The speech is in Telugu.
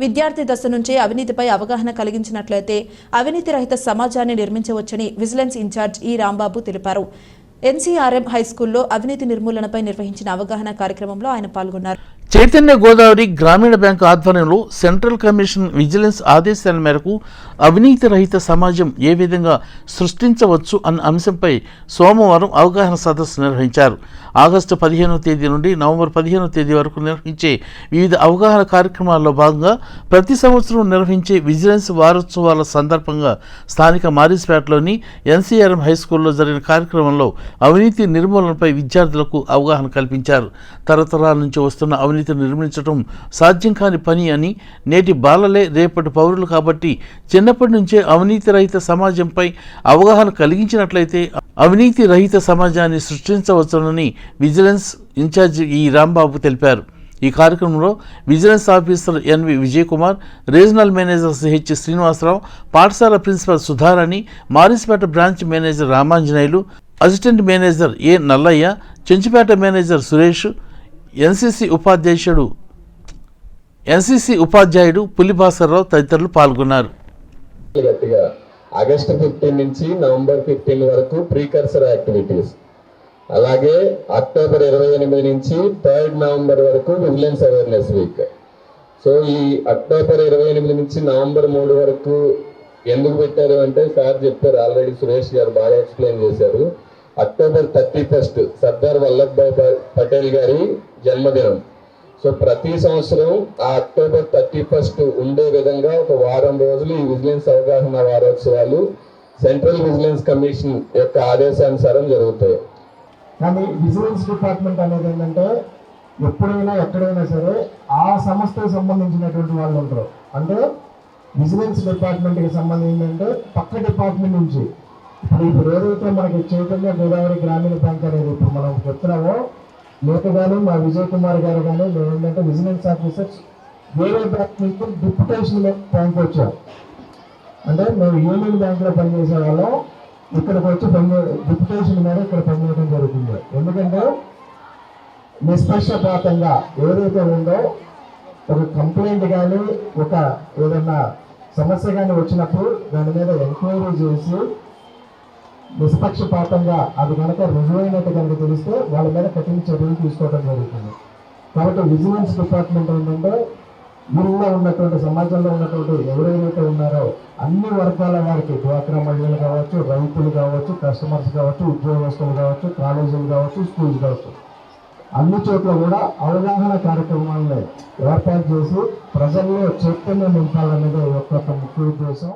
విద్యార్థి దశ నుంచే అవినీతిపై అవగాహన కలిగించినట్లయితే అవినీతి రహిత సమాజాన్ని నిర్మించవచ్చని విజిలెన్స్ ఇన్ఛార్జ్ ఈ రాంబాబు తెలిపారు. ఎన్సీఆర్ఎం హైస్కూల్లో అవినీతి నిర్మూలనపై నిర్వహించిన అవగాహన కార్యక్రమంలో ఆయన పాల్గొన్నారు. చైతన్య గోదావరి గ్రామీణ బ్యాంకు ఆధ్వర్యంలో సెంట్రల్ కమిషన్ విజిలెన్స్ ఆదేశాల మేరకు అవినీతి రహిత సమాజం ఏ విధంగా సృష్టించవచ్చు అన్న అంశంపై సోమవారం అవగాహన సదస్సు నిర్వహించారు. ఆగస్టు పదిహేనవ తేదీ నుండి నవంబర్ పదిహేనవ తేదీ వరకు నిర్వహించే వివిధ అవగాహన కార్యక్రమాల్లో భాగంగా ప్రతి సంవత్సరం నిర్వహించే విజిలెన్స్ వారోత్సవాల సందర్భంగా స్థానిక మారిస్పేటలోని ఎన్సీఆర్ఎం హై స్కూల్లో జరిగిన కార్యక్రమంలో అవినీతి నిర్మూలనపై విద్యార్థులకు అవగాహన కల్పించారు. తరతరాల నుంచి వస్తున్న అవినీతిని నిర్మించడం సాధ్యం కాని పని అని నేటి బాలలే రేపటి పౌరులు కాబట్టి చిన్నప్పటి నుంచే అవినీతి రహిత సమాజంపై అవగాహన కలిగించినట్లయితే అవినీతి రహిత సమాజాన్ని సృష్టించవచ్చునని విజిలెన్స్ ఇన్ఛార్జ్ ఈ రాంబాబు తెలిపారు. ఈ కార్యక్రమంలో vigilance officer NV Vijay Kumar regional manager CH Srinivasarao పాఠశాల principal Sudharani Marispeta branch manager Ramanjaneyulu assistant manager A Nallaiah Chenchupeta manager Suresh NCC ఉపాధ్యక్షుడు ఎన్సిసి ఉపాధ్యాయుడు పులిభాస్కర్రావు తదితరులు పాల్గొన్నారు. ఆగస్టు ఫిఫ్టీన్ నుంచి నవంబర్ ఫిఫ్టీన్ వరకు ప్రీకర్సర్ యాక్టివిటీస్. అలాగే అక్టోబర్ ఇరవై ఎనిమిది నుంచి థర్డ్ నవంబర్ వరకు విజిలెన్స్ అవేర్నెస్ వీక్. సో ఈ అక్టోబర్ ఇరవై ఎనిమిది నుంచి నవంబర్ మూడు వరకు ఎందుకు పెట్టారు అంటే సార్ చెప్పారు ఆల్రెడీ సురేష్ గారు బాగా ఎక్స్ప్లెయిన్ చేశారు. October thirty first Sardar Vallabhbhai Patel గారి జన్మదినం. సో ప్రతి సంవత్సరం ఆ అక్టోబర్ థర్టీ ఫస్ట్ ఉండే విధంగా ఒక వారం రోజులు ఈ విజిలెన్స్ అవగాహన వారోత్సవాలు సెంట్రల్ విజిలెన్స్ కమిషన్ యొక్క ఆదేశానుసారం జరుగుతాయి. కానీ విజిలెన్స్ డిపార్ట్మెంట్ అనేది ఏంటంటే ఎప్పుడైనా ఎక్కడైనా సరే ఆ సంస్థకు సంబంధించినటువంటి వాళ్ళు ఉంటారు. అంటే విజిలెన్స్ డిపార్ట్మెంట్కి సంబంధించి అంటే పక్క డిపార్ట్మెంట్ నుంచి ఇప్పుడు ఏదైతే మనకి చైతన్య గోదావరి గ్రామీణ బ్యాంక్ అనేది ఇప్పుడు మనం చెప్తున్నామో నేను కానీ మా విజయ్ కుమార్ గారు కానీ మేము ఏంటంటే విజిలెన్స్ ఆఫీసర్స్ వేరే బ్యాంక్ నుంచి డిప్యుటేషన్ బ్యాంక్ వచ్చాం. అంటే మేము యూనియన్ బ్యాంక్లో పనిచేసే వాళ్ళం. ఇక్కడికి వచ్చి పని డిప్యుటేషన్ మీద ఇక్కడ పనిచేయడం జరుగుతుంది. ఎందుకంటే నిష్పక్షపాతంగా ఏదైతే ఉందో ఒక కంప్లైంట్ కానీ ఒక ఏదన్నా సమస్య కానీ వచ్చినప్పుడు దాని మీద ఎంక్వైరీ చేసి నిష్పక్షపాతంగా అది కనుక రుజువైనట్టు కనుక తెలిస్తే వాళ్ళ మీద కఠిన చర్యలు తీసుకోవడం జరుగుతుంది. కాబట్టి విజిలెన్స్ డిపార్ట్మెంట్ ఏంటంటే ఊళ్ళో ఉన్నటువంటి సమాజంలో ఉన్నటువంటి ఎవరైతే ఉన్నారో అన్ని వర్గాల వారికి డ్వాక్రా మహిళలు కావచ్చు రైతులు కావచ్చు కస్టమర్స్ కావచ్చు ఉద్యోగస్తులు కావచ్చు కాలేజీలు కావచ్చు స్కూల్స్ కావచ్చు. అన్ని చోట్ల కూడా అవగాహన కార్యక్రమాలను ఏర్పాటు చేసి ప్రజల్లో చైతన్యం నింపాలనేది ఈ యొక్క ముఖ్య ఉద్దేశం.